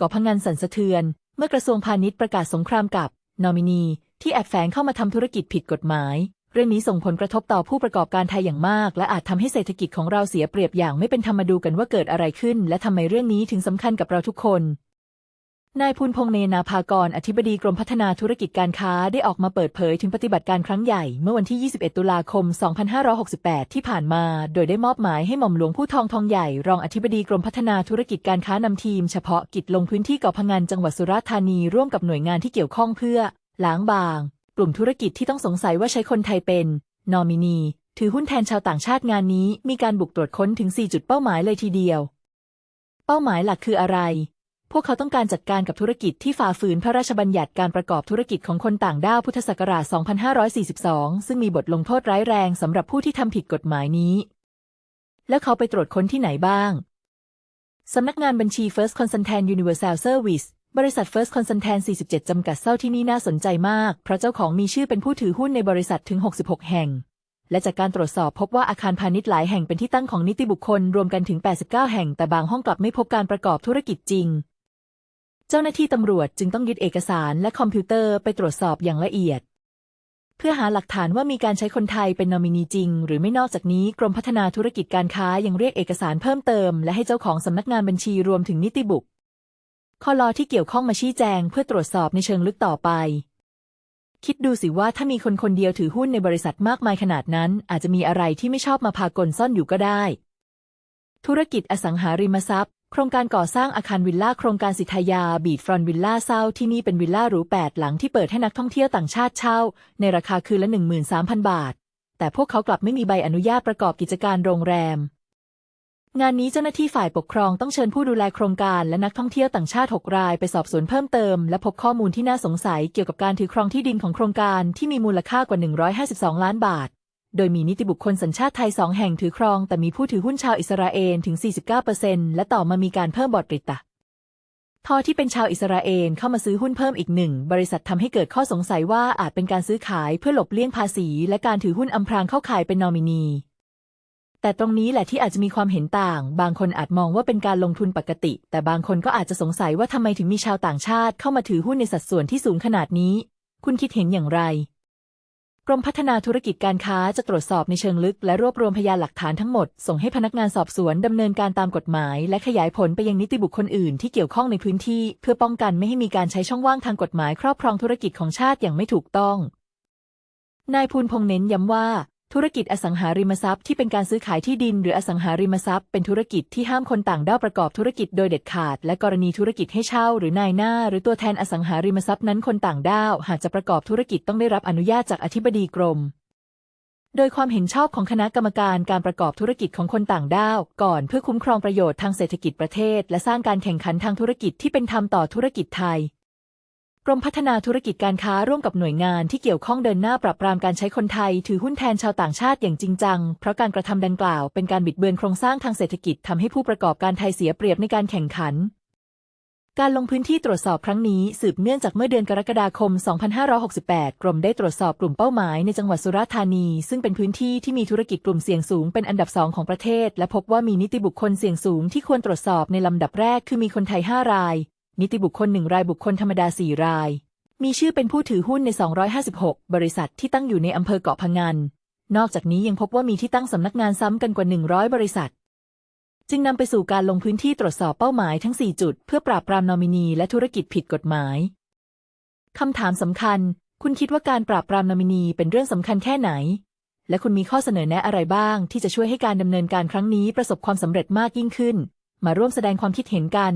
ก่อพังงานสั่นสะเทือน เมื่อกระทรวงพาณิชย์ประกาศสงครามกับ นอมินี ที่แอบแฝงเข้ามาทำธุรกิจผิดกฎหมาย เรื่องนี้ส่งผลกระทบต่อผู้ประกอบการไทยอย่างมาก และอาจทำให้เศรษฐกิจของเราเสียเปรียบอย่างไม่เป็นธรรมมาดูกันว่าเกิดอะไรขึ้น และทำไมเรื่องนี้ถึงสำคัญกับเราทุกคน นายภูลพงษ์เนนาภากร อธิบดีกรมพัฒนาธุรกิจการค้าได้ออกมาเปิดเผยถึงปฏิบัติการครั้งใหญ่ เมื่อวันที่ 21 ตุลาคม 2568 ที่ผ่านมา โดยได้มอบหมายให้หม่อมหลวงผู้ทองทองใหญ่ รองอธิบดีกรมพัฒนาธุรกิจการค้านำทีม เฉพาะกิจลงพื้นที่เกาะพะงันจังหวัดสุราษฎร์ธานีร่วมกับหน่วยงานที่เกี่ยวข้องเพื่อล้างบาง กลุ่มธุรกิจที่ต้องสงสัยว่าใช้คนไทยเป็นนอมินี ถือหุ้นแทนชาวต่างชาติงานนี้ มีการบุกตรวจค้นถึง 4 จุดเป้าหมายเลยทีเดียว เป้าหมายหลักคืออะไร พวกเขาต้องการจัดการกับธุรกิจที่ฝ่าฝืนพระราชบัญญัติการประกอบธุรกิจของคนต่างด้าวพุทธศักราช 2542 ซึ่งมีบทลงโทษร้ายแรงสำหรับผู้ที่ทำผิดกฎหมายนี้ แล้วเขาไปตรวจค้นที่ไหนบ้าง สำนักงานบัญชี First Consultant Universal Service บริษัท First Consultant 47 จำกัดเซ้าที่นี่น่าสนใจมาก เพราะเจ้าของมีชื่อเป็นผู้ถือหุ้นในบริษัทถึง 66 แห่ง และจากการตรวจสอบพบว่าอาคารพาณิชย์หลายแห่งเป็นที่ตั้งของนิติบุคคลรวมกันถึง 89 แห่ง แต่บางห้องกลับไม่พบการประกอบธุรกิจจริง เจ้าหน้าที่ตำรวจจึงต้องยึดเอกสารและคอมพิวเตอร์ไปตรวจสอบอย่างละเอียด เพื่อหาหลักฐานว่ามีการใช้คนไทยเป็นนอมินีจริง หรือไม่นอกจากนี้กรมพัฒนาธุรกิจการค้ายังเรียกเอกสารเพิ่มเติม และให้เจ้าของสำนักงานบัญชีรวมถึงนิติบุคคลที่เกี่ยวข้องมาชี้แจงเพื่อตรวจสอบในเชิงลึกต่อไป คิดดูสิว่าถ้ามีคนคนเดียวถือหุ้นในบริษัทมากมายขนาดนั้น อาจจะมีอะไรที่ไม่ชอบมาพากลซ่อนอยู่ก็ได้ ธุรกิจอสังหาริมทรัพย์ โครงการก่อสร้างอาคารวิลล่าโครงการสิทธายาบีดฟรอนวิลล่าเศร้าที่นี่เป็นวิลล่าหรูแปดหลังที่เปิดให้นักท่องเที่ยวต่างชาติเช่า ในราคาคืนละ 13,000 บาท แต่พวกเขากลับไม่มีใบอนุญาตประกอบกิจการโรงแรม งานนี้เจ้าหน้าที่ฝ่ายปกครองต้องเชิญผู้ดูแลโครงการและนักท่องเที่ยวต่างชาติ 6 รายไปสอบสวนเพิ่มเติม และพบข้อมูลที่น่าสงสัยเกี่ยวกับการถือครองที่ดินของโครงการที่มีมูลค่ากว่า 152 ล้านบาท โดยมีนิติบุคคลสัญชาติไทยสองแห่งถือครอง แต่มีผู้ถือหุ้นชาวอิสราเอลถึง 49%และต่อมามีการเพิ่มบอร์ดบริตะทอที่เป็นชาวอิสราเอลเข้ามาซื้อหุ้นเพิ่มอีกหนึ่ง บริษัททำให้เกิดข้อสงสัยว่าอาจเป็นการซื้อขายเพื่อหลบเลี่ยงภาษี และการถือหุ้นอำพรางเข้าข่ายเป็นนอมินี แต่ตรงนี้แหละที่อาจจะมีความเห็นต่าง บางคนอาจมองว่าเป็นการลงทุนปกติ แต่บางคนก็อาจจะสงสัยว่าทำไมถึงมีชาวต่างชาติเข้ามาถือหุ้นในสัดส่วนที่สูงขนาดนี้ คุณคิดเห็นอย่างไร กรมพัฒนาธุรกิจการค้าจะตรวจสอบในเชิงลึก และรวบรวมพยานหลักฐานทั้งหมด ส่งให้พนักงานสอบสวนดำเนินการตามกฎหมาย และขยายผลไปยังนิติบุคคลอื่นที่เกี่ยวข้องในพื้นที่ เพื่อป้องกันไม่ให้มีการใช้ช่องว่างทางกฎหมายครอบครองธุรกิจของชาติอย่างไม่ถูกต้อง นายภูนพงษ์เน้นย้ำว่า ธุรกิจอสังหาริมทรัพย์ที่เป็นการซื้อขายที่ดินหรืออสังหาริมทรัพย์เป็นธุรกิจที่ห้ามคนต่างด้าวประกอบธุรกิจโดยเด็ดขาด และกรณีธุรกิจให้เช่า หรือนายหน้า หรือตัวแทนอสังหาริมทรัพย์นั้นคนต่างด้าวหากจะประกอบธุรกิจต้องได้รับอนุญาตจากอธิบดีกรม โดยความเห็นชอบของคณะกรรมการการประกอบธุรกิจของคนต่างด้าว ก่อนเพื่อคุ้มครองประโยชน์ทางเศรษฐกิจประเทศ และสร้างการแข่งขันทางธุรกิจที่เป็นธรรมต่อธุรกิจไทย กรมพัฒนาธุรกิจการค้าร่วมกับหน่วยงานที่เกี่ยวข้องเดินหน้าปรับปรามการใช้คนไทย ถือหุ้นแทนชาวต่างชาติอย่างจริงจัง เพราะการกระทำดังกล่าวเป็นการบิดเบือนโครงสร้างทางเศรษฐกิจทำให้ผู้ประกอบการไทยเสียเปรียบในการแข่งขัน การลงพื้นที่ตรวจสอบครั้งนี้สืบเนื่องจากเมื่อเดือนกรกฎาคม 2568 กรมได้ตรวจสอบกลุ่มเป้าหมายในจังหวัดสุราษฎร์ธานี ซึ่งเป็นพื้นที่ที่มีธุรกิจกลุ่มเสี่ยงสูงเป็นอันดับสองของประเทศ และพบว่ามีนิติบุคคลเสี่ยงสูงที่ควรตรวจสอบในลำดับแรกคือมีคนไทย 5 ราย นิติบุคคล1รายบุคคลธรรมดา4ราย มีชื่อเป็นผู้ถือหุ้นใน 256 บริษัทที่ตั้งอยู่ในอำเภอเกาะพะงัน นอกจากนี้ยังพบว่ามีที่ตั้งสำนักงานซ้ำกันกว่า 100 บริษัท จึงนำไปสู่การลงพื้นที่ตรวจสอบเป้าหมายทั้ง 4 จุด เพื่อปราบปรามนอมินีและธุรกิจผิดกฎหมายคำถามสำคัญ คุณคิดว่าการปราบปรามนอมินีเป็นเรื่องสำคัญแค่ไหน และคุณมีข้อเสนอแนะอะไรบ้าง ที่จะช่วยให้การดำเนินการครั้งนี้ประสบความสำเร็จมากยิ่งขึ้น มาร่วมแสดงความคิดเห็นกัน